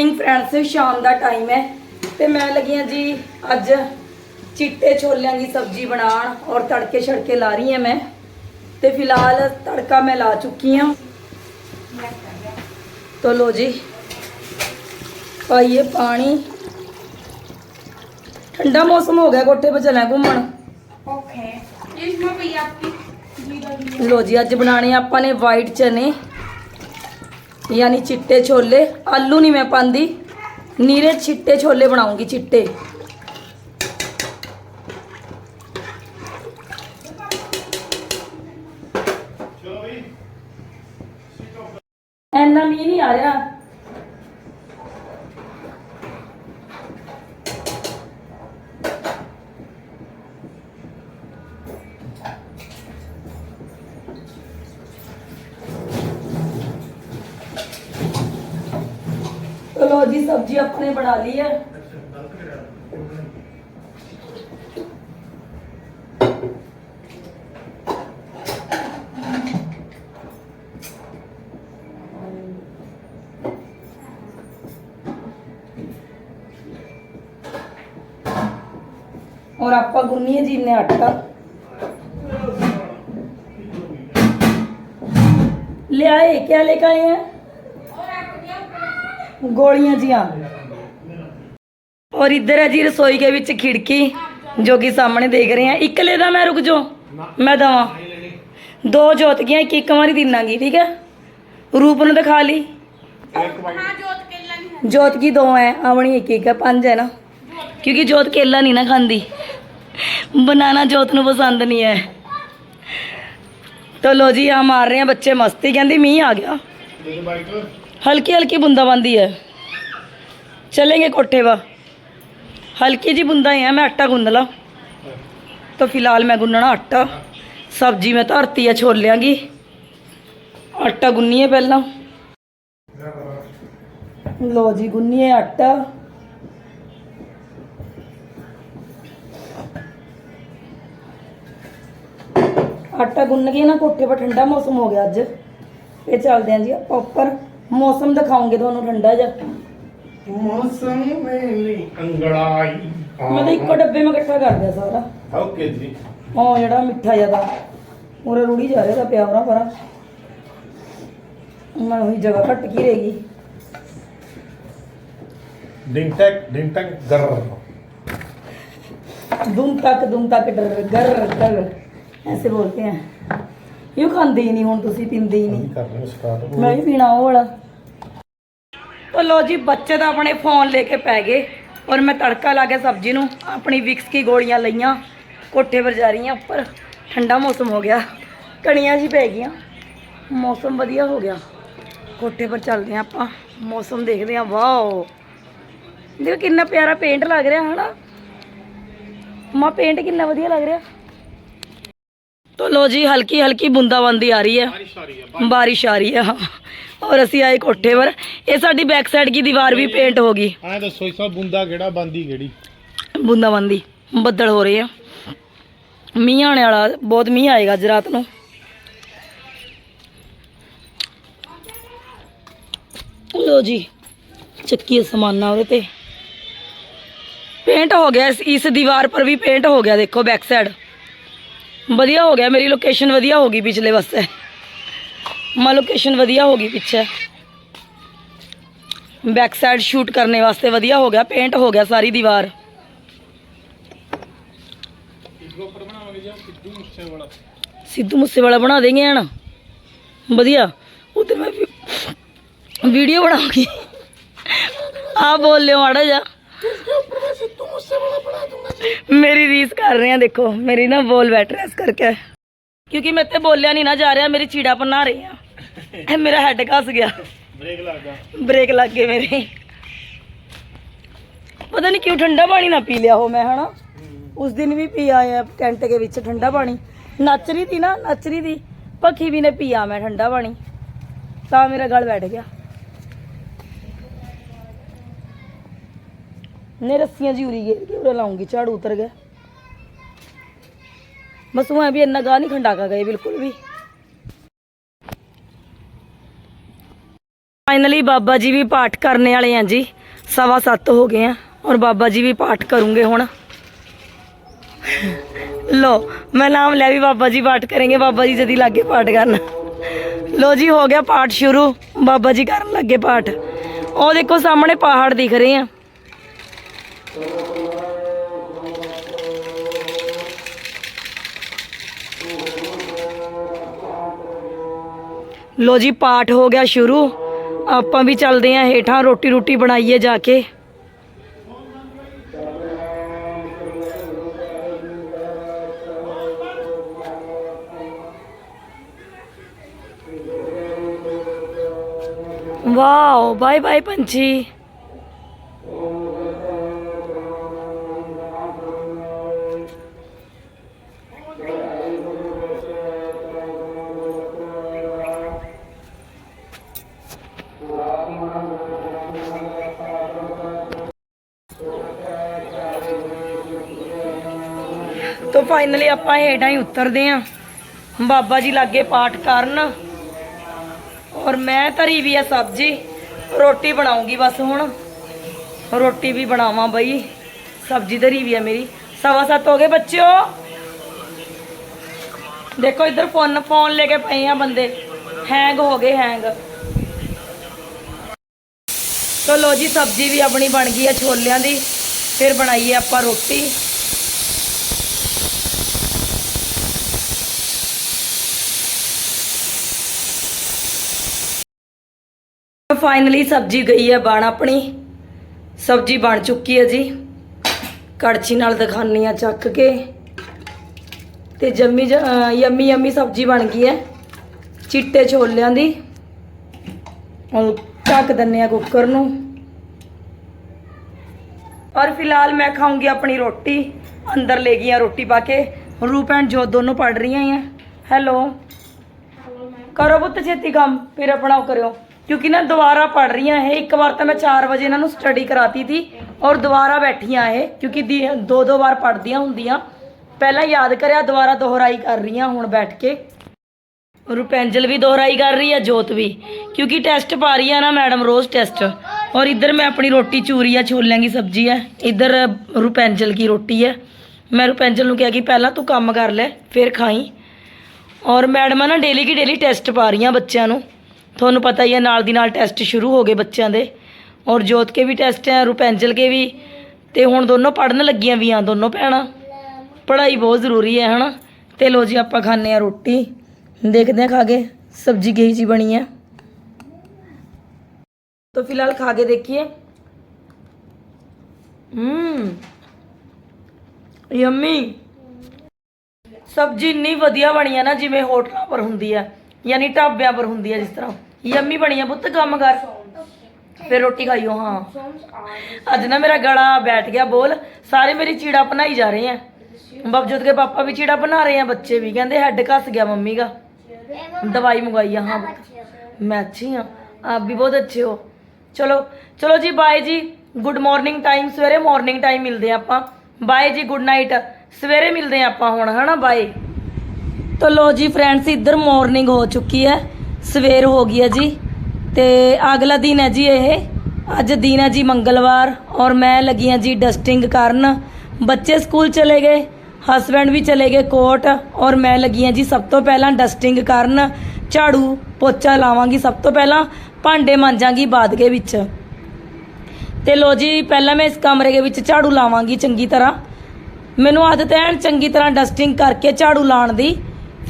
Morning friends ਸ਼ਾਮ ਦਾ time ਹੈ ਤੇ ਮੈਂ ਲੱਗੀ ਆ ਜੀ ਅੱਜ ਚਿੱਟੇ ਛੋਲਿਆਂ ਦੀ ਸਬਜ਼ੀ ਬਣਾਉਣ ਔਰ ਤੜਕੇ ਛੜਕੇ ਲਾ ਰਹੀ ਹਾਂ ਮੈਂ ਤੇ ਫਿਲਹਾਲ ਤੜਕਾ ਮੈਂ ਲਾ ਚੁੱਕੀ ਹਾਂ। ਤੋ ਲੋ ਜੀ ਪਾਈਏ ਪਾਣੀ। ਠੰਡਾ ਮੌਸਮ ਹੋ ਗਿਆ ਕੋਠੇ 'ਤੇ ਚੱਲਾਂ ਘੁੰਮਣ। ਓਕੇ ਇਸ ਮਾ ਪਈ ਆਪੀ ਲੋ ਜੀ ਅੱਜ ਬਣਾਣੇ ਆਪਾਂ ਨੇ ਵਾਈਟ ਚਨੇ। ਯਾਨੀ ਚਿੱਟੇ ਛੋਲੇ, ਆਲੂ ਨਹੀਂ ਮੈਂ ਪਾਉਂਦੀ ਨੀਰੇ ਚਿੱਟੇ ਛੋਲੇ ਬਣਾਉਂਗੀ ਚਿੱਟੇ। ਐਨਾ ਮੀਂਹ ਨਹੀਂ ਆ ਰਿਹਾ जी, अपने बढ़ा ली है। और आपका गुनिए जी ने आटा ले आए, क्या लेकर आए हैं? गोलियाँ जी हाँ ਇੱਧਰ ਹੈ ਜੀ ਰਸੋਈ ਦੇ ਵਿੱਚ ਖਿੜਕੀ ਜੋ ਕਿ ਸਾਹਮਣੇ ਦੇਖ ਰਹੇ ਆ ਇੱਕ ਲੈ ਦਾ ਮੈਂ ਰੁਕ ਜੋ ਮੈਂ ਦਵਾਂ ਦੋ ਜੋਤਕੀਆਂ ਇੱਕ ਇੱਕ ਵਾਰੀ ਦਿਨਾਂਗੀ ਠੀਕ ਹੈ ਰੂਪ ਨੂੰ ਦਿਖਾ ਲਈ हाँ जोत के लगी ਜੋਤ ਕੀ ਦੋ ਹੈ ਆਵਣੀ ਇੱਕ ਇੱਕ ਹੈ ਪੰਜ ਹੈ ਨਾ ਕਿਉਂਕਿ ਜੋਤ ਕੇਲਾ ਨਹੀਂ ਨਾ ਖਾਂਦੀ ਬਨਾਨਾ ਜੋਤ ਨੂੰ ਪਸੰਦ ਨਹੀਂ ਹੈ तो लो जी हम मार रहे हैं बच्चे मस्ती कहती मीह आ गया हल्की हल्की बूंदाबांदी है चलेंगे कोठे वा हल्की जी बूंदा ही है मैं आटा गूंद ला तो फिलहाल मैं गुनना आटा सब्जी मैं धरती है छोलियां की आटा गुन्नीए पहला लो जी गुन्नीए आटा ਆਟਾ ਗੁੰਨ ਕੇ ਨਾ ਕੋਠੇ 'ਤੇ ਠੰਡਾ ਮੌਸਮ ਹੋ ਗਿਆ ਅੱਜ ਇਹ ਚੱਲਦੇ ਆਂ ਜੀ ਆਪਾਂ ਉੱਪਰ ਮੌਸਮ ਦਿਖਾਉਂਗੇ ਤੁਹਾਨੂੰ ਠੰਡਾ ਜਿਹਾ ਮੌਸਮ ਮੇਰੀ ਅੰਗੜਾਈ ਮਤਲਬ ਇੱਕੋ ਡੱਬੇ ਮੈਂ ਇਕੱਠਾ ਕਰ ਦਿਆ ਸਾਰਾ ਓਕੇ ਜੀ ਉਹ ਜਿਹੜਾ ਮਿੱਠਾ ਜਿਆਦਾ ਉਰੇ ਰੂੜੀ ਜਾ ਰਿਹਾ ਦਾ ਪਿਆ ਉਹਨਾਂ ਪਰ ਮੈਂ ਉਹੀ ਜਗ੍ਹਾ ਘੱਟ ਕੀ ਰਹੇਗੀ ਡਿੰਗ ਟੈਕ ਡਿੰਗ ਟੈਕ ਗਰ दुम तक दुम तक डर गर गर ऐसे बोलते हैं यूं खांदे ही नहीं ਹੁਣ ਤੁਸੀਂ ਪੀਂਦੇ ਹੀ ਨਹੀਂ ਕਰ ਰਹੇ ਸਟਾਰਟ ਮੈਂ ਵੀ ਪੀਣਾ ਉਹ ਵਾਲਾ ਤਾਂ ਲੋ ਜੀ, ਬੱਚੇ ਤਾਂ ਆਪਣੇ ਫੋਨ ਲੈ ਕੇ ਪੈ ਗਏ ਔਰ ਮੈਂ ਤੜਕਾ ਲਾ ਕੇ ਸਬਜ਼ੀ ਨੂੰ ਆਪਣੀ ਵਿਕਸ ਕੀ ਗੋਲੀਆਂ ਲਈਆਂ, ਕੋਠੇ ਪਰ ਜਾ ਰਹੀਆਂ ਉੱਪਰ, ਠੰਡਾ ਮੌਸਮ ਹੋ ਗਿਆ, ਕਣੀਆਂ ਜੀ ਪੈ ਗਈਆਂ, ਮੌਸਮ ਵਧੀਆ ਹੋ ਗਿਆ, ਕੋਠੇ ਪਰ ਚੱਲਦੇ ਹਾਂ ਆਪਾਂ, ਮੌਸਮ ਦੇਖਦੇ ਹਾਂ, ਵਾਓ, ਦੇਖੋ ਕਿੰਨਾ ਪਿਆਰਾ ਪੇਂਟ ਲੱਗ ਰਿਹਾ, ਹਨਾ? ਮਾ ਪੇਂਟ ਕਿੰਨਾ ਵਧੀਆ ਲੱਗ ਰਿਹਾ? ਤੋ ਲੋ ਜੀ ਹਲਕੀ ਹਲਕੀ ਬੁੰਦਾਬੰਦੀ ਆ ਰਹੀ ਹੈ। ਬਾਰਿਸ਼ ਆ ਰਹੀ ਹੈ ਹਾਂ ਔਰ ਅਸੀਂ ਆਏ ਕੋਠੇ ਪਰ ਇਹ ਸਾਡੀ ਬੈਕ ਸਾਈਡ ਦੀ ਦੀਵਾਰ ਵੀ ਪੇਂਟ ਹੋ ਗਈ। ਐ ਦੱਸੋ ਇਸ ਬੁੰਦਾ ਕਿਹੜਾ ਬੰਦੀ ਕਿਹੜੀ? ਬੁੰਦਾਬੰਦੀ ਬੱਦਲ ਹੋ ਰਹੇ ਆ। ਮੀਂਹ ਆਣੇ ਵਾਲਾ ਬਹੁਤ ਮੀਂਹ ਆਏਗਾ ਅੱਜ ਰਾਤ ਨੂੰ। ਲੋ ਜੀ ਚੱਕੀ ਸਮਾਨਾ ਉਹਦੇ ਤੇ। ਪੇਂਟ ਹੋ ਗਿਆ ਇਸ ਦੀਵਾਰ ਪਰ ਵੀ ਪੇਂਟ ਹੋ ਗਿਆ ਦੇਖੋ ਬੈਕ ਸਾਈਡ ਵਧੀਆ ਹੋ ਗਿਆ ਮੇਰੀ ਲੋਕੇਸ਼ਨ ਵਧੀਆ ਹੋ ਗਈ ਪਿਛਲੇ ਵਾਸਤੇ ਮਾ ਲੋਕੇਸ਼ਨ ਵਧੀਆ ਹੋ ਗਈ ਪਿੱਛੇ ਬੈਕ ਸਾਈਡ ਸ਼ੂਟ ਕਰਨੇ ਵਾਸਤੇ ਵਧੀਆ ਹੋ ਗਿਆ ਪੇਂਟ ਹੋ ਗਿਆ ਸਾਰੀ ਦੀਵਾਰ ਸਿੱਧੂ ਮੂਸੇ ਵਾਲਾ ਬਣਾ ਦੇਂਗੇ ਹਣ ਵਧੀਆ ਉਧਰ ਮੈਂ ਵੀਡੀਓ ਬਣਾਉਂਗੀ ਆ ਬੋਲ ਲਿਓ ਮਾੜਾ ਜਾ ਮੇਰੀ ਰੀਸ ਕਰ ਰਹੇ ਆ ਦੇਖੋ ਮੇਰੀ ਨਾ ਬੋਲ ਬੈਠ ਰਿਹਾ ਇਸ ਕਰਕੇ। ਕਿਉਂਕਿ ਮੈਂ ਤੇ ਬੋਲਿਆ ਨਹੀਂ ਨਾ ਜਾ ਰਿਹਾ ਮੇਰੀ ਚੀੜਾ ਪਨਾ ਰਹੀ ਆ ਇਹ ਮੇਰਾ ਹੈਡ ਘਸ ਗਿਆ। ਬ੍ਰੇਕ ਲੱਗਾ ਬ੍ਰੇਕ ਲੱਗ ਗਏ ਮੇਰੇ। ਪਤਾ ਨਹੀਂ ਕਿਉਂ ਠੰਡਾ ਪਾਣੀ ਨਾ ਪੀ ਲਿਆ ਹੋ ਮੈਂ ਹਨਾ? ਉਸ ਦਿਨ ਵੀ ਪੀ ਆਇਆ ਟੈਂਟ ਦੇ ਵਿੱਚ ਠੰਡਾ ਪਾਣੀ। ਨੱਚ ਰਹੀ ਸੀ ਨਾ ਨੱਚ ਰਹੀ ਸੀ। ਪੱਖੀ ਵੀ ਨੇ ਪੀਆ ਮੈਂ ਠੰਡਾ ਪਾਣੀ। ਤਾਂ ਮੇਰਾ ਗਲ ਬੈਠ ਗਿਆ। ਨੇ ਰੱਸੀਆਂ ਜੀ ਉਰੀ ਗਏ ਕਿ ਉਰੇ ਲਾਉਂਗੀ ਝਾੜੂ ਉਤਰ ਗਿਆ। ਬਸ ਉਹ ਐ ਵੀ ਇੰਨਾ ਗਾ ਨਹੀਂ ਖੰਡਾ ਕਾ ਗਏ, ਬਿਲਕੁਲ ਵੀ। ਫਾਈਨਲੀ ਬਾਬਾ ਜੀ ਵੀ ਪਾਠ ਕਰਨੇ ਵਾਲੇ ਆ ਜੀ, ਸਵਾ ਸੱਤ ਹੋ ਗਏ ਆ ਔਰ ਬਾਬਾ ਜੀ ਵੀ ਪਾਠ ਕਰੂੰਗੇ ਹੁਣ। ਲੋ ਮੈਂ ਨਾਮ ਲੈ ਵੀ ਬਾਬਾ ਜੀ ਪਾਠ ਕरेंगे ਬਾਬਾ ਜੀ ਜਦੀ ਲੱਗੇ ਪਾਠ ਕਰਨ। ਲੋ ਜੀ, ਹੋ ਗਿਆ ਪਾਠ ਸ਼ੁਰੂ, ਬਾਬਾ ਜੀ ਕਰਨ ਲੱਗੇ ਪਾਠ। ਉਹ ਦੇਖੋ ਸਾਹਮਣੇ ਪਹਾੜ ਦਿਖ ਰਹੇ ਆ। ਲੋ ਜੀ ਪਾਠ ਹੋ ਗਿਆ ਸ਼ੁਰੂ ਆਪਾਂ ਵੀ ਚੱਲਦੇ ਆਂ ਹੇਠਾਂ ਰੋਟੀ ਰੋਟੀ ਬਣਾਈਏ ਜਾ ਕੇ ਵਾਓ ਬਾਏ ਬਾਏ ਪੰਛੀ ਤੋ ਫਾਈਨਲੀ ਆਪਾਂ ਹੇਠਾਂ ਹੀ ਉਤਰਦੇ ਆਂ ਬਾਬਾ ਜੀ ਲਾਗੇ ਪਾਠ ਕਰਨ। ਔਰ ਮੈਂ ਧਰੀ ਵੀ ਆ ਸਬਜ਼ੀ। ਰੋਟੀ ਬਣਾਉਂਗੀ ਬਸ ਹੁਣ। ਰੋਟੀ ਵੀ ਬਣਾਵਾਂ ਬਈ। ਸਬਜ਼ੀ ਧਰੀ ਵੀ ਆ ਮੇਰੀ। ਸਵਾ ਸੱਤ ਹੋ ਗਏ ਬੱਚਿਓ। ਦੇਖੋ ਇੱਧਰ ਫੋਨ ਫੋਨ ਲੈ ਕੇ ਪਏ ਆ ਬੰਦੇ। ਹੈਂਗ ਹੋ ਗਏ ਹੈਂਗ ਚਲੋ ਜੀ, ਸਬਜ਼ੀ ਵੀ ਆਪਣੀ ਬਣ ਗਈ ਆ ਛੋਲਿਆਂ ਦੀ। ਫਿਰ ਬਣਾਈਏ ਆਪਾਂ ਰੋਟੀ। ਫਾਈਨਲੀ ਸਬਜ਼ੀ ਗਈ ਹੈ ਬਣ ਆਪਣੀ। ਸਬਜ਼ੀ ਬਣ ਚੁੱਕੀ ਹੈ ਜੀ। ਕੜਛੀ ਨਾਲ ਦਿਖਾਨੀ ਆ ਚੱਕ ਕੇ। ਤੇ ਜੰਮੀ ਜ- ਅਹ ਯੰਮੀ ਯੰਮੀ ਸਬਜ਼ੀ ਬਣ ਗਈ ਹੈ। ਚਿੱਟੇ ਛੋਲਿਆਂ ਦੀ। ਹੁਣ ਢੱਕ ਦਿੰਨੇ ਆ ਕੁੱਕਰ ਨੂੰ। ਔਰ ਫਿਲਹਾਲ ਮੈਂ ਖਾਊਂਗੀ ਆਪਣੀ ਰੋਟੀ। ਅੰਦਰ ਲੈ ਗਈਆਂ ਰੋਟੀ ਪਾ ਕੇ। ਰੂਪ ਐਂਡ ਜੋ ਦੋਨੋਂ ਪੜ ਰਹੀਆਂ ਆ। ਹੈਲੋ। ਕਰੋ ਪੁੱਤ ਛੇਤੀ ਕੰਮ। ਫਿਰ ਆਪਣਾ ਉਹ ਕਰਿਓ। ਕਿਉਂਕਿ ਨਾ ਦੁਬਾਰਾ ਪੜ ਰਹੀਆਂ ਇਹ। ਇੱਕ ਵਾਰ ਤਾਂ ਮੈਂ 4 ਵਜੇ ਇਹਨਾਂ ਨੂੰ ਸਟੱਡੀ ਕਰਾਤੀ ਸੀ ਔਰ ਦੁਬਾਰਾ ਬੈਠੀਆਂ ਇਹ, ਕਿਉਂਕਿ ਦੀ- ਦੋ ਦੋ ਵਾਰ ਪੜਦੀਆਂ ਹੁੰਦੀਆਂ। ਪਹਿਲਾਂ ਯਾਦ ਕਰਿਆ ਦੁਬਾਰਾ ਦੁਹਰਾਈ ਕਰ ਰਹੀਆਂ ਹੁਣ ਬੈਠ ਕੇ। ਰੁਪੈਂਜਲ ਵੀ ਦੁਹਰਾਈ ਕਰ ਰਹੀ ਹੈ ਜੋਤ ਵੀ। ਕਿਉਂਕਿ ਟੈਸਟ ਪਾ ਰਹੀ ਆ ਨਾ ਮੈਡਮ ਰੋਜ਼ ਟੈਸਟ ਔਰ ਇੱਧਰ ਮੈਂ ਆਪਣੀ ਰੋਟੀ ਚੂਰੀ ਆ, ਛੋਲਿਆਂ ਦੀ ਸਬਜ਼ੀ ਹੈ ਇੱਧਰ ਰੁਪੈਂਜਲ ਕੀ ਰੋਟੀ ਹੈ ਮੈਂ ਰੁਪੈਂਜਲ ਨੂੰ ਕਿਹਾ ਕਿ ਪਹਿਲਾਂ ਤੂੰ ਕੰਮ ਕਰ ਲੈ, ਫਿਰ ਖਾਈ। ਔਰ ਮੈਡਮਾਂ ਨਾ ਡੇਲੀ ਕੀ ਡੇਲੀ ਟੈਸਟ ਪਾ ਰਹੀਆਂ ਬੱਚਿਆਂ ਨੂੰ। ਤੁਹਾਨੂੰ ਪਤਾ ਹੀ ਹੈ, ਨਾਲ ਦੀ ਨਾਲ ਟੈਸਟ ਸ਼ੁਰੂ ਹੋ ਗਏ ਬੱਚਿਆਂ ਦੇ। ਔਰ ਜੋਤ ਕੇ ਵੀ ਟੈਸਟ ਹੈ ਰੁਪੈਂਜਲ ਕੇ ਵੀ। ਤੇ ਹੁਣ ਦੋਨੋਂ ਪੜਨ ਲੱਗੀਆਂ ਵੀ ਆ ਦੋਨੋਂ ਭੈਣਾਂ। ਪੜ੍ਹਾਈ ਬਹੁਤ ਜ਼ਰੂਰੀ ਹੈ, ਹਨਾ? ਤੇ ਲੋ ਜੀ, ਆਪਾਂ ਖਾਣੇ ਆ ਰੋਟੀ। ਦੇਖਦੇ ਆ ਖਾ ਕੇ ਸਬਜ਼ੀ ਕਿਹੀ ਜੀ ਬਣੀ ਹੈ। ਤਾਂ ਫਿਲਹਾਲ ਖਾ ਕੇ ਦੇਖੀਏ। ਹੂੰ। ਯਮੀ। ਸਬਜ਼ੀ ਇੰਨੀ ਵਧੀਆ ਬਣੀ ਹੈ ਨਾ, ਜਿਵੇਂ ਹੋਟਲਾਂ ਪਰ ਹੁੰਦੀ ਹੈ, ਯਾਨੀ ਢਾਬਿਆਂ ਪਰ ਹੁੰਦੀ ਹੈ, ਜਿਸ ਤਰ੍ਹਾਂ। ਯੰਮੀ ਬਣੀ ਆ ਪੁੱਤ, ਕੰਮ ਕਰ। ਫਿਰ ਰੋਟੀ ਖਾਈਓ, ਹਾਂ। ਅੱਜ ਨਾ ਮੇਰਾ ਗਲਾ ਬੈਠ ਗਿਆ ਬੋਲ। ਸਾਰੇ ਮੇਰੀ ਚੀੜਾ ਬਣਾਈ ਜਾ ਰਹੇ ਆ। ਬਬਜੋਤ ਕੇ ਪਾਪਾ ਵੀ ਚੀੜਾ ਬਣਾ ਰਹੇ ਆ, ਬੱਚੇ ਵੀ। ਕਹਿੰਦੇ ਹੈਡ ਘਸ ਗਿਆ ਮੰਮੀ ਦਾ। ਦਵਾਈ ਮੰਗਵਾਈ ਆ, ਹਾਂ ਪੁੱਤ। ਮੈਂ ਅੱਛੀ ਹਾਂ ਆਪ ਵੀ ਬਹੁਤ ਅੱਛੇ ਹੋ। ਚਲੋ ਚਲੋ ਜੀ ਬਾਏ ਜੀ। ਗੁੱਡ ਮਾਰਨਿੰਗ ਟਾਈਮ ਸਵੇਰੇ ਮਾਰਨਿੰਗ ਟਾਈਮ ਮਿਲਦੇ ਆ ਆਪਾਂ। ਬਾਏ ਜੀ ਗੁੱਡ ਨਾਈਟ ਸਵੇਰੇ ਮਿਲਦੇ ਆ ਆਪਾਂ ਹੁਣ, ਹਨਾ ਬਾਏ ਤਾਂ ਲੋ ਜੀ ਫਰੈਂਡਸ ਇੱਧਰ ਮਾਰਨਿੰਗ ਹੋ ਚੁੱਕੀ ਹੈ। ਸਵੇਰ ਹੋ ਗਈ ਹੈ ਜੀ ਤੇ ਅਗਲਾ ਦਿਨ ਹੈ ਜੀ ਇਹ। ਅੱਜ ਦਿਨ ਹੈ ਜੀ ਮੰਗਲਵਾਰ ਔਰ ਮੈਂ ਲੱਗੀ ਹਾਂ ਜੀ ਡਸਟਿੰਗ ਕਰਨ। ਬੱਚੇ ਸਕੂਲ ਚਲੇ ਗਏ ਹਸਬੈਂਡ ਵੀ ਚਲੇ ਗਏ ਕੋਟ ਔਰ ਮੈਂ ਲੱਗੀ ਹਾਂ ਜੀ ਸਭ ਤੋਂ ਪਹਿਲਾਂ ਡਸਟਿੰਗ ਕਰਨ। ਝਾੜੂ ਪੋਚਾ ਲਾਵਾਂਗੀ ਸਭ ਤੋਂ ਪਹਿਲਾਂ, ਭਾਂਡੇ ਮਾਂਜਾਂਗੀ ਬਾਦਗੇ ਵਿੱਚ। ਤੇ ਲੋ ਜੀ ਪਹਿਲਾਂ ਮੈਂ ਇਸ ਕਮਰੇ ਦੇ ਵਿੱਚ ਝਾੜੂ ਲਾਵਾਂਗੀ ਚੰਗੀ ਤਰ੍ਹਾਂ। ਮੈਨੂੰ ਆਦਤ ਹੈ ਚੰਗੀ ਤਰ੍ਹਾਂ ਡਸਟਿੰਗ ਕਰਕੇ ਝਾੜੂ ਲਾਉਣ ਦੀ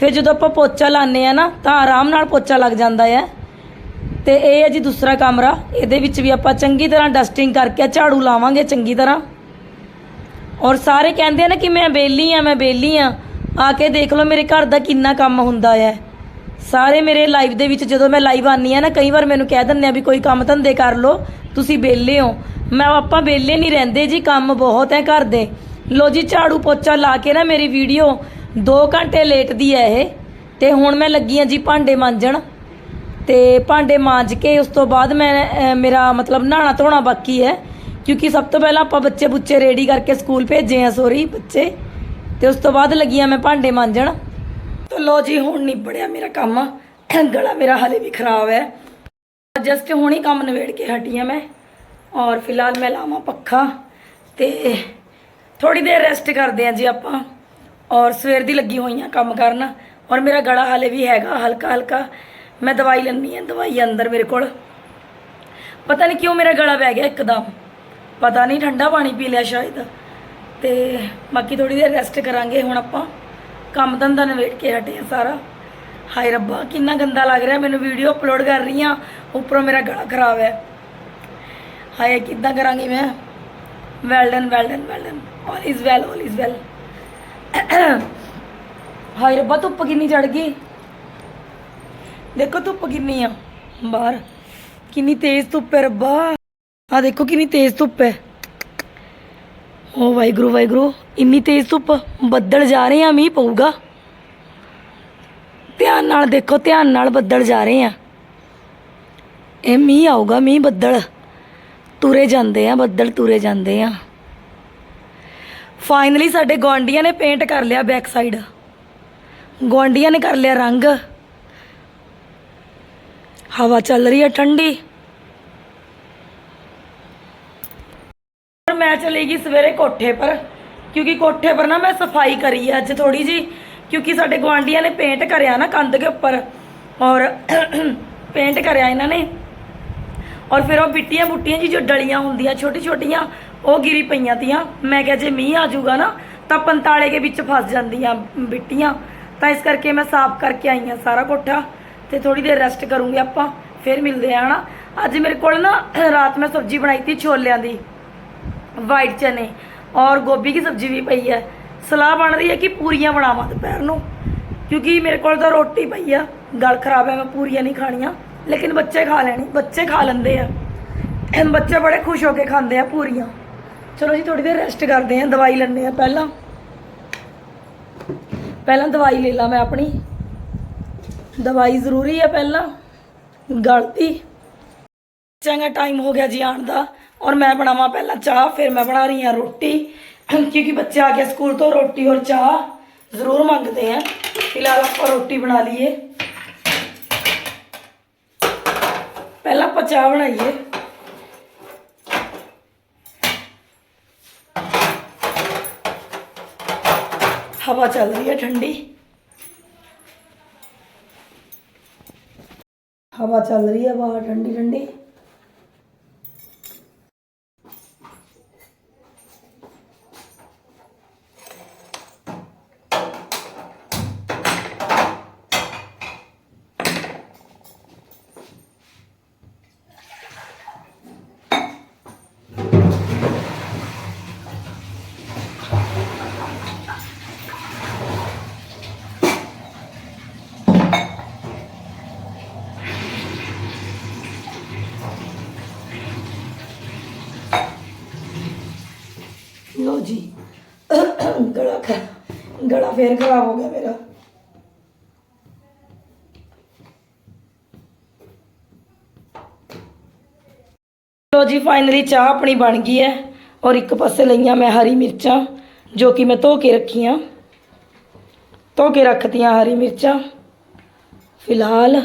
ਫਿਰ ਜਦੋਂ ਆਪਾਂ ਪੋਚਾ ਲਾਉਂਦੇ ਆ ਨਾ, ਤਾਂ ਆਰਾਮ ਨਾਲ ਪੋਚਾ ਲੱਗ ਜਾਂਦਾ ਹੈ। ਤੇ ਇਹ ਹੈ ਜੀ ਦੂਸਰਾ ਕਮਰਾ। ਇਹਦੇ ਵਿੱਚ ਵੀ ਆਪਾਂ ਚੰਗੀ ਤਰ੍ਹਾਂ ਡਸਟਿੰਗ ਕਰਕੇ ਝਾੜੂ ਲਾਵਾਂਗੇ ਚੰਗੀ ਤਰ੍ਹਾਂ। ਔਰ ਸਾਰੇ ਕਹਿੰਦੇ ਆ ਨਾ ਕਿ ਮੈਂ ਬੇਲੀ ਆ ਮੈਂ ਬੇਲੀ ਆ ਆ ਕੇ ਦੇਖ ਲਓ ਮੇਰੇ ਘਰ ਦਾ ਕਿੰਨਾ ਕੰਮ ਹੁੰਦਾ ਹੈ। ਸਾਰੇ ਮੇਰੇ ਲਾਈਵ ਦੇ ਵਿੱਚ ਜਦੋਂ ਮੈਂ ਲਾਈਵ ਆਨੀ ਆ ਨਾ, ਕਈ ਵਾਰ ਮੈਨੂੰ ਕਹਿ ਦਿੰਦੇ ਆ ਵੀ ਕੋਈ ਕੰਮ ਧੰਦੇ ਕਰ ਲਓ, ਤੁਸੀਂ ਬੇਲੇ ਹੋ। ਮੈਂ ਆਪਾਂ ਬੇਲੇ ਨਹੀਂ ਰਹਿੰਦੇ ਜੀ, ਕੰਮ ਬਹੁਤ ਹੈ ਘਰ ਦੇ। ਲੋ ਜੀ, ਝਾੜੂ ਪੋਚਾ ਲਾ ਕੇ ਨਾ ਮੇਰੀ ਵੀਡੀਓ 2 ਘੰਟੇ ਲੇਟ ਦੀ ਹੈ ਇਹ, ਤੇ ਹੁਣ ਮੈਂ ਲੱਗੀ ਆ ਜੀ ਭਾਂਡੇ ਮਾਂਜਣ। ਤੇ ਭਾਂਡੇ ਮਾਂਜ ਕੇ ਉਸ ਤੋਂ ਬਾਅਦ ਮੈਂ ਮੇਰਾ ਮਤਲਬ ਨਹਾਣਾ ਧੋਣਾ ਬਾਕੀ ਹੈ ਕਿਉਂਕਿ ਸਭ ਤੋਂ ਪਹਿਲਾਂ ਆਪਾਂ ਬੱਚੇ ਬੁੱਚੇ ਰੈਡੀ ਕਰਕੇ ਸਕੂਲ ਭੇਜੇ ਆ ਸੋਰੀ ਬੱਚੇ। ਤੇ ਉਸ ਤੋਂ ਬਾਅਦ ਲੱਗੀਆਂ ਮੈਂ ਭਾਂਡੇ ਮਾਂਜਣ। ਤਾਂ ਲੋ ਜੀ, ਹੁਣ ਨਿਬੜਿਆ ਮੇਰਾ ਕੰਮ। ਗਲਾ ਮੇਰਾ ਹਲੇ ਵੀ ਖਰਾਬ ਹੈ ਜਸਟ ਹੁਣੀ ਕੰਮ ਨਵੇੜ ਕੇ ਹਟੀ ਹਾਂ ਮੈਂ। ਔਰ ਫਿਲਹਾਲ ਮੈਂ ਲਾਵਾਂ ਪੱਖਾ। ਤੇ ਥੋੜੀ ਦੇਰ ਰੈਸਟ ਕਰਦੇ ਹਾਂ ਜੀ ਆਪਾਂ। ਔਰ ਸਵੇਰ ਦੀ ਲੱਗੀ ਹੋਈ ਹਾਂ ਕੰਮ ਕਰਨ ਔਰ ਮੇਰਾ ਗਲਾ ਹਾਲੇ ਵੀ ਹੈਗਾ ਹਲਕਾ ਹਲਕਾ। ਮੈਂ ਦਵਾਈ ਲੈਣੀ ਹੈ ਦਵਾਈ ਅੰਦਰ ਮੇਰੇ ਕੋਲ। ਪਤਾ ਨਹੀਂ ਕਿਉਂ ਮੇਰਾ ਗਲਾ ਬਹਿ ਗਿਆ ਇੱਕਦਮ। ਪਤਾ ਨਹੀਂ ਠੰਡਾ ਪਾਣੀ ਪੀ ਲਿਆ ਸ਼ਾਇਦ। ਤੇ ਬਾਕੀ ਥੋੜੀ ਦੇਰ ਰੈਸਟ ਕਰਾਂਗੇ ਹੁਣ ਆਪਾਂ। ਕੰਮ ਧੰਦਾ ਨਵੇੜ ਕੇ ਹਟੇ ਆ ਸਾਰਾ। ਹਾਏ ਰੱਬਾ, ਕਿੰਨਾ ਗੰਦਾ ਲੱਗ ਰਿਹਾ ਮੈਨੂੰ ਵੀਡੀਓ ਅਪਲੋਡ ਕਰ ਰਹੀ ਆ। ਉੱਪਰੋਂ ਮੇਰਾ ਗਲਾ ਖਰਾਬ ਹੈ। ਹਾਏ, ਕਿੱਦਾਂ ਕਰਾਂਗੀ ਮੈਂ? Well done well done well done all is well all is well ਹਾਏ ਰੱਬਾ, ਧੁੱਪ ਕਿੰਨੀ ਚੜ ਗਈ। ਦੇਖੋ ਧੁੱਪ ਕਿੰਨੀ ਆ, ਬਾਹਰ। ਕਿੰਨੀ ਤੇਜ਼ ਧੁੱਪ ਹੈ ਰੱਬਾ। ਆ ਦੇਖੋ ਕਿੰਨੀ ਤੇਜ਼ ਧੁੱਪ ਹੈ। ਓ ਵਾਹਿਗੁਰੂ ਵਾਹਿਗੁਰੂ, ਇੰਨੀ ਤੇਜ਼ ਧੁੱਪ ਬੱਦਲ ਜਾ ਰਹੇ ਆ, ਮੀਂਹ ਪਊਗਾ। ਧਿਆਨ ਨਾਲ ਦੇਖੋ, ਧਿਆਨ ਨਾਲ ਬੱਦਲ ਜਾ ਰਹੇ ਆ। ਇਹ ਮੀਂਹ ਆਊਗਾ, ਮੀਂਹ ਬੱਦਲ ਤੁਰੇ ਜਾਂਦੇ ਆ, ਬੱਦਲ ਤੁਰੇ ਜਾਂਦੇ ਆ। ਫਾਈਨਲੀ ਸਾਡੇ ਗੁਆਂਢੀਆਂ ਨੇ ਪੇਂਟ ਕਰ ਲਿਆ ਬੈਕ ਸਾਈਡ ਗੁਆਂਢੀਆਂ ਨੇ ਕਰ ਲਿਆ ਰੰਗ। ਹਵਾ ਚੱਲ ਰਹੀ ਹੈ ਠੰਡੀ। ਔਰ ਮੈਂ ਚਲੀ ਗਈ ਸਵੇਰੇ ਕੋਠੇ ਪਰ, ਕਿਉਂਕਿ ਕੋਠੇ ਪਰ ਨਾ ਮੈਂ ਸਫ਼ਾਈ ਕਰੀ ਹੈ ਅੱਜ ਥੋੜੀ ਜੀ ਕਿਉਂਕਿ ਸਾਡੇ ਗੁਆਂਢੀਆਂ ਨੇ ਪੇਂਟ ਕਰਿਆ ਨਾ ਕੰਧ ਦੇ ਉੱਪਰ। ਔਰ ਪੇਂਟ ਕਰਿਆ ਇਹਨਾਂ ਨੇ। ਔਰ ਫਿਰ ਉਹ ਬਿੱਟੀਆਂ ਬੁੱਟੀਆਂ ਜੀ ਜੋ ਡਲੀਆਂ ਹੁੰਦੀਆਂ ਛੋਟੀ ਛੋਟੀਆਂ ਉਹ ਗਿਰੀ ਪਈਆਂ ਤੀਆਂ। ਮੈਂ ਕਿਹਾ, ਜੇ ਮੀਂਹ ਆ ਜਾਊਗਾ ਨਾ, ਤਾਂ ਪੰਤਾਲੇ ਦੇ ਵਿੱਚ ਫਸ ਜਾਂਦੀਆਂ ਬਿੱਟੀਆਂ। ਤਾਂ ਇਸ ਕਰਕੇ ਮੈਂ ਸਾਫ਼ ਕਰਕੇ ਆਈ ਹਾਂ ਸਾਰਾ ਕੋਠਾ ਤੇ ਥੋੜੀ ਦੇਰ ਰੈਸਟ ਕਰੂੰਗੇ ਆਪਾਂ, ਫਿਰ ਮਿਲਦੇ ਆ ਹਨਾ? ਅੱਜ ਮੇਰੇ ਕੋਲ ਨਾ, ਰਾਤ ਮੈਂ ਸਬਜ਼ੀ ਬਣਾਈ ਤੀ ਛੋਲਿਆਂ ਦੀ ਵਾਈਟ ਚਨੇ, ਔਰ ਗੋਭੀ ਦੀ ਸਬਜ਼ੀ ਵੀ ਪਈ ਹੈ। ਸਲਾਹ ਬਣ ਰਹੀ ਹੈ ਕਿ ਪੂਰੀਆਂ ਬਣਾਵਾਂ ਦੁਪਹਿਰ ਨੂੰ, ਕਿਉਂਕਿ ਮੇਰੇ ਕੋਲ ਤਾਂ ਰੋਟੀ ਪਈ ਆ, ਗਲ ਖਰਾਬ ਹੈ, ਮੈਂ ਪੂਰੀਆਂ ਨਹੀਂ ਖਾਣੀਆਂ। ਲੇਕਿਨ ਬੱਚੇ ਖਾ ਲੈਣੀ, ਬੱਚੇ ਖਾ ਲੈਂਦੇ ਆ। ਇਹ ਬੱਚੇ ਬੜੇ ਖੁਸ਼ ਹੋ ਕੇ ਖਾਂਦੇ ਆ ਪੂਰੀਆਂ। ਚਲੋ ਜੀ ਥੋੜੀ ਦੇਰ ਰੈਸਟ ਕਰਦੇ ਆ ਦਵਾਈ ਲੈਂਦੇ ਆ ਪਹਿਲਾਂ। ਪਹਿਲਾਂ ਦਵਾਈ ਲੈ ਲਾਂ ਮੈਂ ਆਪਣੀ। ਦਵਾਈ ਜ਼ਰੂਰੀ ਹੈ ਪਹਿਲਾਂ। ਗਲਤੀ। ਚੰਗਾ ਟਾਈਮ ਹੋ ਗਿਆ ਜੀ ਆਉਣ ਦਾ। ਔਰ ਮੈਂ ਬਣਾਵਾਂ ਪਹਿਲਾਂ ਚਾਹ, ਫਿਰ ਮੈਂ ਬਣਾ ਰਹੀ ਹਾਂ ਰੋਟੀ। ਕਿਉਂਕਿ ਬੱਚੇ ਆ ਕੇ ਸਕੂਲ ਤੋਂ, ਰੋਟੀ ਔਰ ਚਾਹ ਜ਼ਰੂਰ ਮੰਗਦੇ ਆ। ਫਿਲਹਾਲ ਆਪਾਂ ਰੋਟੀ ਬਣਾ ਲਈਏ ਪਹਿਲਾਂ ਆਪਾਂ ਚਾਹ ਬਣਾਈਏ। ਹਵਾ ਚੱਲ ਰਹੀ ਹੈ ਠੰਡੀ। ਹਵਾ ਚੱਲ ਰਹੀ ਹੈ ਬਾਹਰ ਠੰਡੀ ਠੰਡੀ। ਗਲਾ ਫੇਰ ਖਰਾਬ ਹੋ ਗਿਆ ਮੇਰਾ ਲੋ ਜੀ ਫਾਈਨਲੀ ਚਾਹ ਆਪਣੀ ਬਣ ਗਈ ਹੈ ਔਰ ਇੱਕ ਪਾਸੇ ਲਈਆਂ ਮੈਂ ਹਰੀ ਮਿਰਚਾਂ ਜੋ ਕਿ ਮੈਂ ਧੋ ਕੇ ਰੱਖੀਆਂ ਧੋ ਕੇ ਰੱਖਤੀਆਂ ਹਰੀ ਮਿਰਚਾਂ ਫਿਲਹਾਲ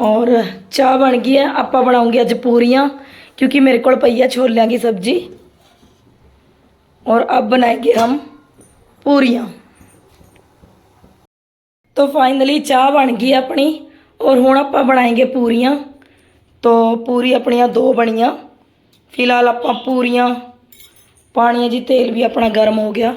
ਔਰ ਚਾਹ ਬਣ ਗਈ ਹੈ ਆਪਾਂ ਬਣਾਉਂਗੇ ਅੱਜ ਪੂਰੀਆਂ क्योंकि मेरे को पई है छोलियाँ की सब्जी और अब बनाएंगे हम ਪੂਰੀਆਂ। ਤੋ ਫਾਈਨਲੀ ਚਾਹ ਬਣ ਗਈ ਆਪਣੀ ਔਰ ਹੁਣ ਆਪਾਂ ਬਣਾਏਗੇ ਪੂਰੀਆਂ। ਤੋ ਪੂਰੀ ਆਪਣੀਆਂ ਦੋ ਬਣੀਆਂ। ਫਿਲਹਾਲ ਆਪਾਂ ਪੂਰੀਆਂ। ਪਾਣੀ ਜੀ ਤੇਲ ਵੀ ਆਪਣਾ ਗਰਮ ਹੋ ਗਿਆ।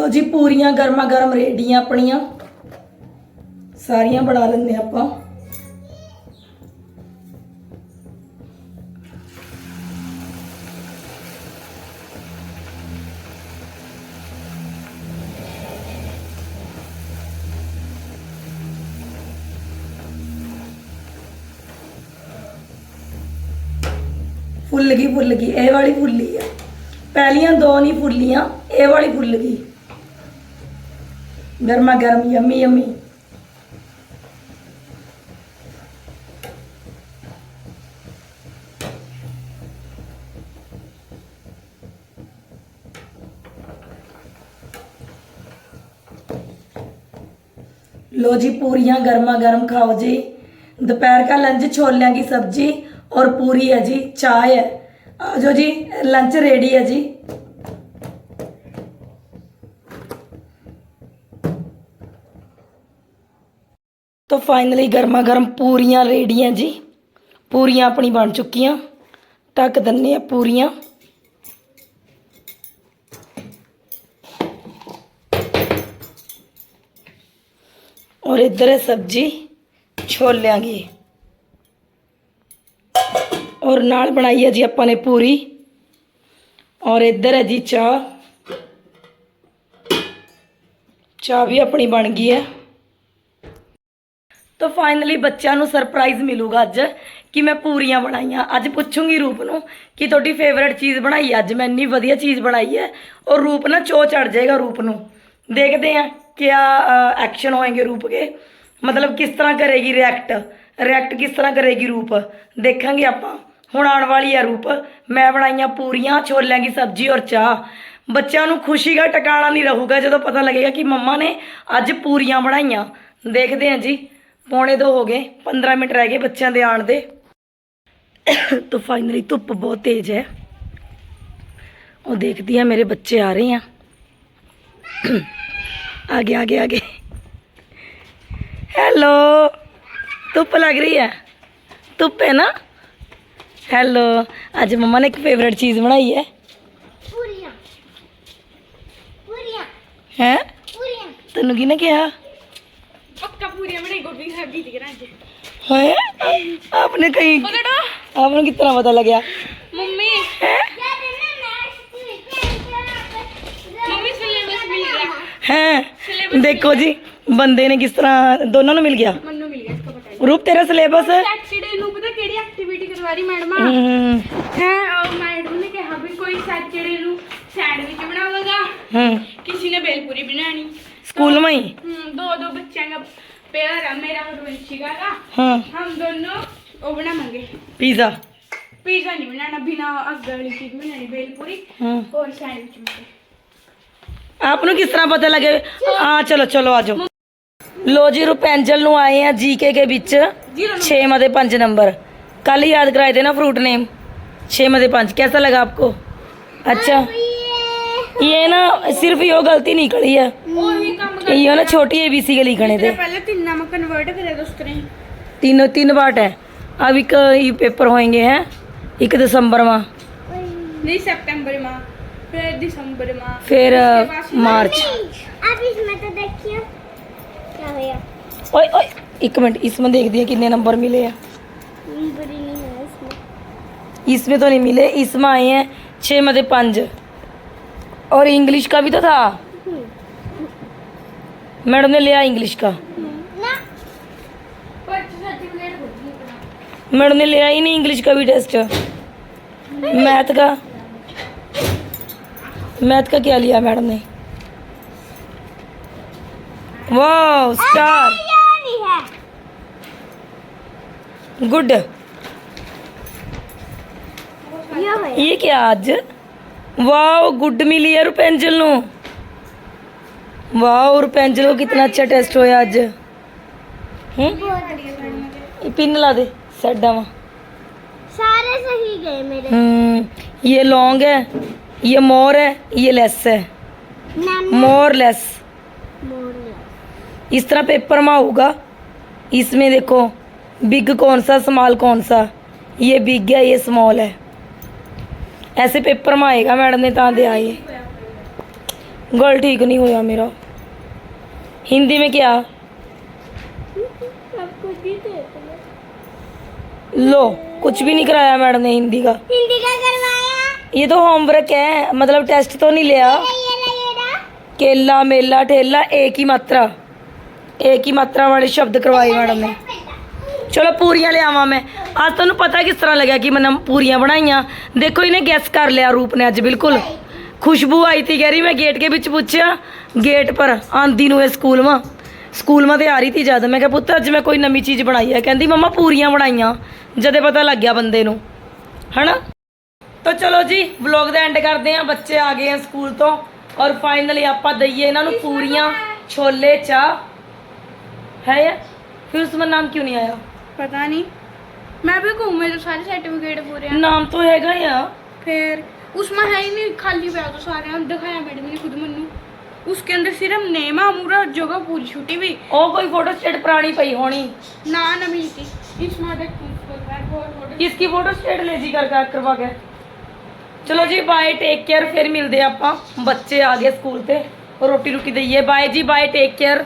ਲੋ ਜੀ, ਪੂਰੀਆਂ ਗਰਮਾ ਗਰਮ ਰੇਡੀਆਂ ਆਪਣੀਆਂ। ਸਾਰੀਆਂ ਬਣਾ ਲੈਂਦੇ ਆਪਾਂ। ਫੁੱਲ ਗਈ ਫੁੱਲ ਗਈ। ਇਹ ਵਾਲੀ ਫੁੱਲੀ ਆ। ਪਹਿਲੀਆਂ ਦੋ ਨਹੀਂ ਫੁੱਲੀਆਂ, ਇਹ ਵਾਲੀ ਫੁੱਲ ਗਈ। गर्मा गर्म यमी यमी लो जी, पूरियाँ गर्मा गर्म खाओ जी। दोपहर का लंच छोलियाँ की सब्ज़ी और पूरी है जी, चाय है। आ जाओ जी लंच रेडी है जी। तो फाइनली गर्मा गर्म पूरी रेडी हैं जी। पूरी अपनी बन चुकियाँ ढक दें पूरी और इधर है सब्ज़ी छोलिया की और नाल बनाई है जी अपने पूरी। और इधर है जी चाह। चाह भी अपनी बन गई है। ਤਾਂ ਫਾਈਨਲੀ ਬੱਚਿਆਂ ਨੂੰ ਸਰਪ੍ਰਾਈਜ਼ ਮਿਲੂਗਾ ਅੱਜ ਕਿ ਮੈਂ ਪੂਰੀਆਂ ਬਣਾਈਆਂ। ਅੱਜ ਪੁੱਛੂੰਗੀ ਰੂਪ ਨੂੰ ਕਿ ਤੁਹਾਡੀ ਫੇਵਰਟ ਚੀਜ਼ ਬਣਾਈ ਅੱਜ ਮੈਂ ਇੰਨੀ ਵਧੀਆ ਚੀਜ਼ ਬਣਾਈ ਹੈ ਔਰ ਰੂਪ ਨਾ ਚੋ ਚੜ ਜਾਏਗਾ ਰੂਪ ਨੂੰ। ਦੇਖਦੇ ਆ ਕਿਆ ਐਕਸ਼ਨ ਹੋਏਗੇ ਰੂਪ ਕੇ ਮਤਲਬ ਕਿਸ ਤਰ੍ਹਾਂ ਕਰੇਗੀ ਰਿਐਕਟ ਰਿਐਕਟ ਕਿਸ ਤਰ੍ਹਾਂ ਕਰੇਗੀ ਰੂਪ? ਦੇਖਾਂਗੇ ਆਪਾਂ। ਹੁਣ ਆਉਣ ਵਾਲੀ ਹੈ ਰੂਪ। ਮੈਂ ਬਣਾਈਆਂ ਪੂਰੀਆਂ ਛੋਲਿਆਂ ਦੀ ਸਬਜ਼ੀ ਔਰ ਚਾਹ। ਬੱਚਿਆਂ ਨੂੰ ਖੁਸ਼ੀ ਦਾ ਟਿਕਾਣਾ ਨਹੀਂ ਰਹੂਗਾ ਜਦੋਂ ਪਤਾ ਲੱਗੇਗਾ ਕਿ ਮੰਮਾ ਨੇ ਅੱਜ ਪੂਰੀਆਂ ਬਣਾਈਆਂ। ਦੇਖਦੇ ਹਾਂ ਜੀ। ਪੌਣੇ 2 ਹੋ ਗਏ 15 ਮਿੰਟ ਰਹਿ ਗਏ ਬੱਚਿਆਂ ਦੇ ਆਣ ਦੇ। ਤਾਂ ਫਾਈਨਲੀ ਧੁੱਪ ਬਹੁਤ ਤੇਜ਼ ਹੈ। ਉਹ ਦੇਖਦੀ ਆ ਮੇਰੇ ਬੱਚੇ ਆ ਰਹੇ ਆ। ਆਗੇ ਆ ਆਗੇ ਹੈਲੋ ਧੁੱਪ ਲੱਗ ਰਹੀ ਹੈ। ਧੁੱਪ ਹੈ ਨਾ? ਹੈਲੋ ਅੱਜ ਮਮਾ ਨੇ ਇੱਕ ਫੇਵਰਟ ਚੀਜ਼ ਬਣਾਈ ਹੈ। ਪੂਰੀਆਂ। ਪੂਰੀਆਂ। ਹੈ? ਪੂਰੀਆਂ। ਤੈਨੂੰ ਕਿਹਨੇ ਕਿਹਾ? ਪੱਕਾ ਕਈ ਪਕੜੋ ਆਪਨੂੰ ਕਿਤਨਾ ਪਤਾ ਲੱਗਿਆ? ਮੰਮੀ। ਮੰਮੀ ਦੇਖੋ ਜੀ ਬੰਦੇ ਨੇ ਕਿਸ ਤਰ੍ਹਾਂ ਦੋਨਾਂ ਨੂੰ ਮਿਲ ਗਿਆ? ਮੈਨੂੰ ਮਿਲ ਗਿਆ ਇਸਕਾ ਪਤਾ ਰੂਪ ਤੇਰਾ ਸਿਲੇਬਸ? ਸੈਟਰਡੇ ਨੂੰ ਪਤਾ ਕਿਹੜੀ ਐਕਟੀਵਿਟੀ ਕਰਵਾ ਰਹੀ ਮੈਡਮ ਹਮ ਹੈ ਉਹ ਮੈਡਮ ਨੇ ਕਿਹਾ ਵੀ ਕੋਈ ਸੈਟਰਡੇ ਨੂੰ ਸੈਂਡਵਿਚ ਬਣਾਵੇਗਾ। ਕਿਸੇ ਨੇ ਬੇਲਪੂਰੀ ਬਣਾਣੀ ਸਕੂਲ में ही हम्म, दो दो बच्चों का पेयर है मेरा और वंशिका का हाँ हम दोनों वो बनाएंगे पिज़्ज़ा पिज्जा नहीं बनाना बिना अग वाली चीज बनानी बेलपूरी हाँ और सैंडविच बनाने ਆਪ ਨੂੰ ਕਿਸ ਤਰ੍ਹਾਂ ਪਤਾ ਲੱਗੇ ਹਾਂ ਚਲੋ ਚਲੋ ਆਜੋ ਲੋ ਜੀ ਰੁਪੈਂਜਲ ਨੂੰ ਆਏ ਆ ਜੀਕੇ के ਵਿੱਚ 6 ਮਦੇ 5 नंबर कल ही याद कराए थे ना फ्रूट नेम 6 मदे 5 कैसा लगा आपको अच्छा ये ना सिर्फ यो गलती निकली है वही काम कर यो ना छोटी एबीसी के लिखने थे पहले तीन नाम कन्वर्ट करे दोस्तों तीनों तीन पार्ट है अब एक ही पेपर होएंगे हैं एक दिसंबर माह नहीं सितंबर माह फिर दिसंबर माह फिर मार्च आप इसमें तो देखियो क्या होया ओए ओए एक मिनट इसमें देख दिया कितने नंबर मिले हैं नंबर ही नहीं है इसमें इसमें तो नहीं मिले इसमें आए हैं छः मते पाँच और इंग्लिश का भी तो था। मैडम ने लिया इंग्लिश का। मैडम ने लिया ही नहीं इंग्लिश का भी टेस्ट मैथ का। मैथ का क्या लिया मैडम ने? वाह स्टार गुड ये क्या ਇਹ ਕੀ ਅੱਜ ਵਾਓ ਗੁੱਡ ਮਿਲੀ ਹੈ ਰੁਪੈਂਜਲ ਨੂੰ ਵਾਓ ਰੁਪੈਂਜਲ ਨੂੰ ਕਿੰਨਾ ਅੱਛਾ ਟੈਸਟ ਹੋਇਆ ਅੱਜ ਹੂੰ ਇਹ ਪਿੰਨ ਲਾ ਦੇ ਸਾਡਾ ਵਾ सारे सही गए मेरे हम्म ये लॉन्ग है ये मोर है ये लेस है नाम मोर लेस मोर इस तरह पेपर में होगा इसमें देखो बिग कौन सा स्मॉल कौन सा ये बिग है ये स्मॉल है ऐसे पेपर में आएगा मैडम ने ਤਾਂ ਦੇ ਆਏ गल ठीक नहीं हुआ मेरा हिंदी में क्या आपको दी थे लो कुछ भी नहीं कराया मैडम ने हिंदी का हिंदी का करवाया ये तो होमवर्क है मतलब टेस्ट तो नहीं लिया ये लगेगा केला मेला ठेला एक ही मात्रा एक ही मात्रा वाले शब्द करवाए मैडम ने ਚਲੋ ਪੂਰੀਆਂ ਲਿਆਵਾਂ ਮੈਂ ਅੱਜ ਤੁਹਾਨੂੰ ਪਤਾ ਕਿਸ ਤਰ੍ਹਾਂ ਲੱਗਿਆ ਕਿ ਮੈਂ ਪੂਰੀਆਂ ਬਣਾਈਆਂ। ਦੇਖੋ, ਇਹਨੇ ਗੈਸ ਕਰ ਲਿਆ ਰੂਪ ਨੇ ਅੱਜ, ਬਿਲਕੁਲ। ਖੁਸ਼ਬੂ ਆਈ ਤੀ, ਕਹਿ ਰਹੀ ਮੈਂ ਗੇਟ ਕੇ ਵਿੱਚ ਪੁੱਛਿਆ ਗੇਟ ਪਰ ਆਂਦੀ ਨੂੰ ਇਹ ਸਕੂਲ ਵਾਂ। ਸਕੂਲ ਮਾਂ ਤੇ ਆ ਰਹੀ ਤੀ ਜਦ। ਮੈਂ ਕਿਹਾ, ਪੁੱਤ, ਅੱਜ ਮੈਂ ਕੋਈ ਨਵੀਂ ਚੀਜ਼ ਬਣਾਈ ਹੈ। ਕਹਿੰਦੀ, ਮਮਾ, ਪੂਰੀਆਂ ਬਣਾਈਆਂ। ਜਦੇ ਪਤਾ ਲੱਗ ਗਿਆ ਬੰਦੇ ਨੂੰ। ਹਨਾ? ਤਾਂ ਚਲੋ ਜੀ ਵਲੌਗ ਦਾ ਐਂਡ ਕਰਦੇ ਆ ਬੱਚੇ ਆ ਗਏ ਆ ਸਕੂਲ ਤੋਂ। ਔਰ ਫਾਈਨਲੀ ਆਪਾਂ ਦਈਏ ਇਹਨਾਂ ਨੂੰ ਪੂਰੀਆਂ ਛੋਲੇ ਚਾਹ। ਹੈ ਫਿਰ ਉਸ ਦਾ ਨਾਮ ਕਿਉਂ ਨਹੀਂ ਆਇਆ? ਪਤਾ ਨਹੀਂ। मैं भी घूम मेरे सारे सर्टिफिकेट पूरे हैं ਨਾਮ ਤੋਂ ਹੈਗਾ ਹੀ ਆ। फिर उसमें है ही नहीं खाली बैग तो सारे हैं दिखाया मैडम ने खुद मनु उसके अंदर सिर्फ नेम अमूरा जगह पूरी छुट्टी भी ਉਹ ਕੋਈ ਫੋਟੋ ਸਟੇਟ ਪੁਰਾਣੀ ਪਈ ਹੋਣੀ। ना नमी थी इस मॉडल की ਕਿਸ ਕੀ ਫੋਟੋ ਸਟੇਟ ਲੇਜੀ ਕਰ ਕਰ- ਕਰਵਾ ਕੇ? ਚਲੋ ਜੀ ਬਾਏ ਟੇਕ ਕੇਅਰ ਫਿਰ ਮਿਲਦੇ ਆਪਾਂ। ਬੱਚੇ ਆ ਗਏ ਸਕੂਲ ਤੇ। ਰੋਟੀ ਰੁਕੀ ਦਈਏ। ਬਾਏ ਜੀ ਬਾਏ ਟੇਕ ਕੇਅਰ